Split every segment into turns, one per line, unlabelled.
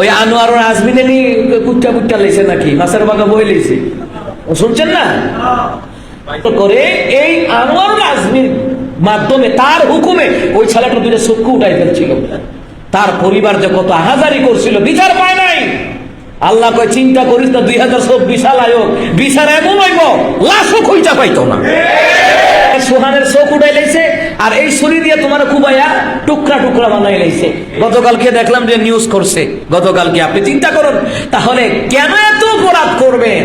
ওই আনোয়ার আসবিনে নি কুচ্চা কুচ্চা লেছে নাকি? মাছের বাগা বই লেছে। শুনছেন না? করে এই আনোয়ার আজমির মাধ্যমে, তার হুকুমে ওই ছেলেটা দুটো চক্ষু উঠাই ফেলছিল। তার পরিবার যে কত আহাজারি করছিল, বিচার পায় নাই। আল্লাহ কয়, চিন্তা করিস না, দুই হাজার চব্বিশ সাল আয়োগ, বিচার এমন হইব, লাশও খুঁজা পাইতো না। সোহানের চোখ উঠাই লাইছে, আর এই ছুরি দিয়ে তোমার কুবাইয়া টুকরা টুকরা বানাই লাইছে। গতকালকে দেখলাম যে নিউজ করছে। গতকালকে আপনি চিন্তা করুন, তাহলে কেন এত অপরাধ করবেন?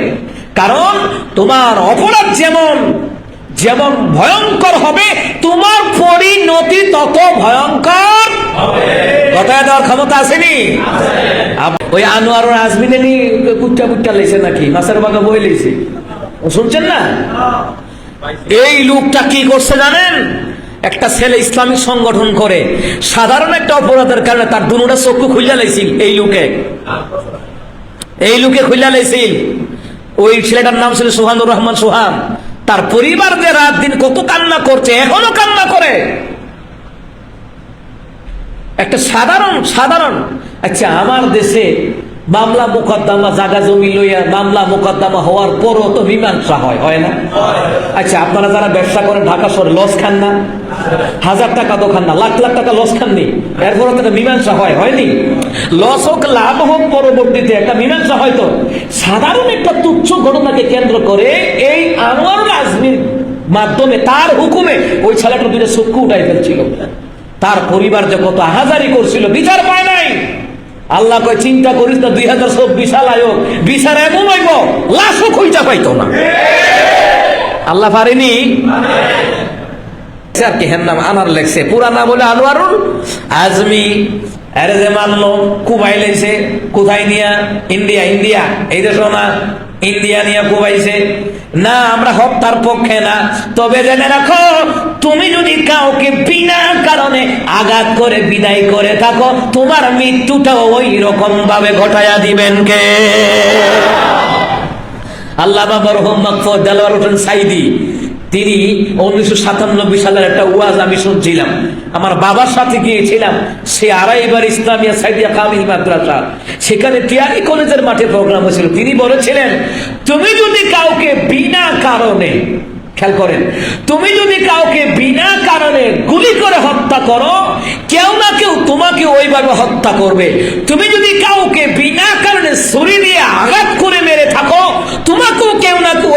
কারণ তোমার অপরাধ যেমন যেমন ভয়ঙ্কর হবে, তোমার পরিণতি তত ভয়ঙ্কর কথা দেওয়ার ক্ষমতা আসেনি? ওই আনোয়ার নি কুচ্চা কুচ্চা লেছে নাকি? মাছের বাগা বই লেছে শুনছেন না? এই লোকটা কি করছে জানেন? একটা ছেলে ইসলামিক সংগঠন করে। সাধারণ একটা অপরাধের কারণে তার দুটা চক্ষু খুললা লাইছিল এই লোকে। এই লোকে খুললা লাইছিল। ওই ছেলেটার নাম ছিল সোহানুর রহমান সোহান। তার পরিবার যে রাত দিন কত কান্না করছে, এখনও কান্না করে। একটা সাধারণ সাধারণ। আচ্ছা আমার দেশে মামলা মোকদ্দমা জাগা জমি লইয়া মামলা মোকদ্দমা হওয়ার পরও তো মীমাংসা হয় হয় না? আচ্ছা আপনারা যারা ব্যবসা করেন, ঢাকা শহরে লস খান না? হাজার টাকা তো খান না, লাখ লাখ টাকা লস খাননি? এরপর তো মীমাংসা হয়, হয়নি? লস হোক, লাভ হোক, পরবর্তীতে একটা মীমাংসা হয়তো সাধারণ একটা তুচ্ছ ঘটনাকে কেন্দ্র করে এই আনোয়ার আজমির মাধ্যমে, তার হুকুমে ওই ছেলেটা দুটো চক্ষু উঠাই ফেলছিল। তার পরিবার যে কত আহাজারি করছিল, বিচার পায় আল্লাহ কয়, চিন্তা করিস না দুই হাজার চব্বিশ সাল আয়োগ বিচার এমন হইব, লাশও খুঁজা পাইতো না। আল্লাহ পারেনি? আর কি নাম? আনার লেখছে। পুরা নাম হলে আনোয়ারুল আজমি। আরে যে মানলো, কুবাই লেগছে কোথায় নিয়া? India India. এই দেশ না। ইন্ডিয়া নিয়ে কুবাইছে না, আমরা হত্যার পক্ষে না। তবে জেনে রাখো, তুমি যদি কাউকে বিনা কারণে আঘাত করে, বিদায় করে থাকো, তোমার মৃত্যুটাও ওই রকম ঘটায়া দিবেন কে? আল্লাহ বাবার হোম মাকফর সাইদি তিনি উনিশশো সাতানব্বই সালের একটা ওয়াজ আমি শুনছিলাম। আমার বাবার সাথে গিয়েছিলাম, সে আড়াইবার ইসলামিয়া সাইদিয়া কামিল মাদ্রাসা। সেখানে টিয়ারি কলেজের মাঠে প্রোগ্রাম হয়েছিল। তিনি বলেছিলেন, তুমি যদি কাউকে বিনা কারণে খেয়াল করেন, তুমি যদি কাউকে বিনা কারণে গুলি করে হত্যা করো, কেউ না কেউ তোমাকে ওইভাবে হত্যা করবে। তুমি যদি কাউকে বিনা কারণে দিয়ে আঘাত করে মেরে থাকো তোমাকেও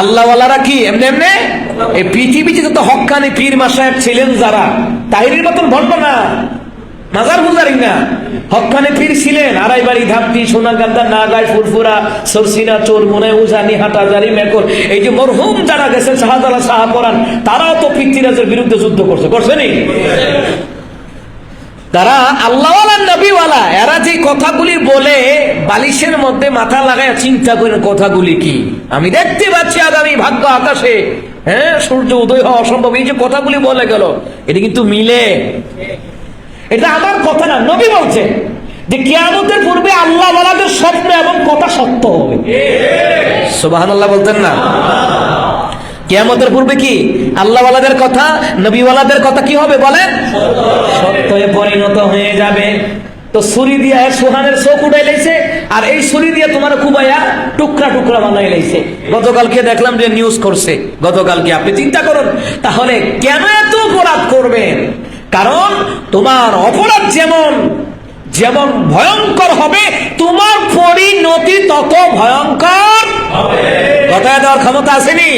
আল্লাহওয়ালারা কি? এমনি এমনি? এই পৃথিবীতে যত হক্কানি পীর মাসায় ছিলেন যারা তাহিরের মতন ভণ্ড না। মাজার বুজারি না। হক্কানে পীর ছিলেন, আড়াই বাড়ি ধাপটি সোনাগান্দা নাগায় ফুরফুরা, সরসিনা, চোর, মনে উজানি হাটাজারি মেকর, এই যে মরহুম যারা গেছেন শাহজালা শাহপরান তারাও তো পৃথ্বীরাজের বিরুদ্ধে যুদ্ধ করছে। করছেনি তারা আল্লাহওয়ালা নবীওয়ালা, এরা যে কথাগুলি বলে বালিশের মধ্যে মাথা লাগায়, চিন্তা করেন কথাগুলি কি? আমি দেখতে পাচ্ছি আগামী ভাগ্য আকাশে হ্যাঁ সূর্য উদয় হওয়া অসম্ভব, এই যে কথাগুলি বলে গেল, এটা কিন্তু মিলে। এটা আমার কথা না, নবী বলছে যে কিয়ামতের পূর্বে আল্লাহ ওয়ালাদের স্বপ্ন এবং কথা সত্য হবে। সুবাহান আল্লাহ বলতেন না। কিয়ামতের পূর্বে কি? আল্লাহওয়ালাদের কথা নবীওয়ালাদের কথা কি হবে বলেন? সত্যে পরিণত হয়ে যাবে। তো ছুরি দিয়ে সোহানের চোখ উঠাই লাইছে আর এই ছুরি দিয়ে তোমার কুবাইয়া টুকরা টুকরা বানাই লাইছে। গতকালকে দেখলাম যে নিউজ করছে গতকালকে আপনি চিন্তা করুন তাহলে কেন এত অপরাধ করবেন? কারণ তোমার অপরাধ যেমন যেমন ভয়ঙ্কর হবে তোমার পরিণতি তত ভয়ঙ্কর কথা দেওয়ার ক্ষমতা আসেনি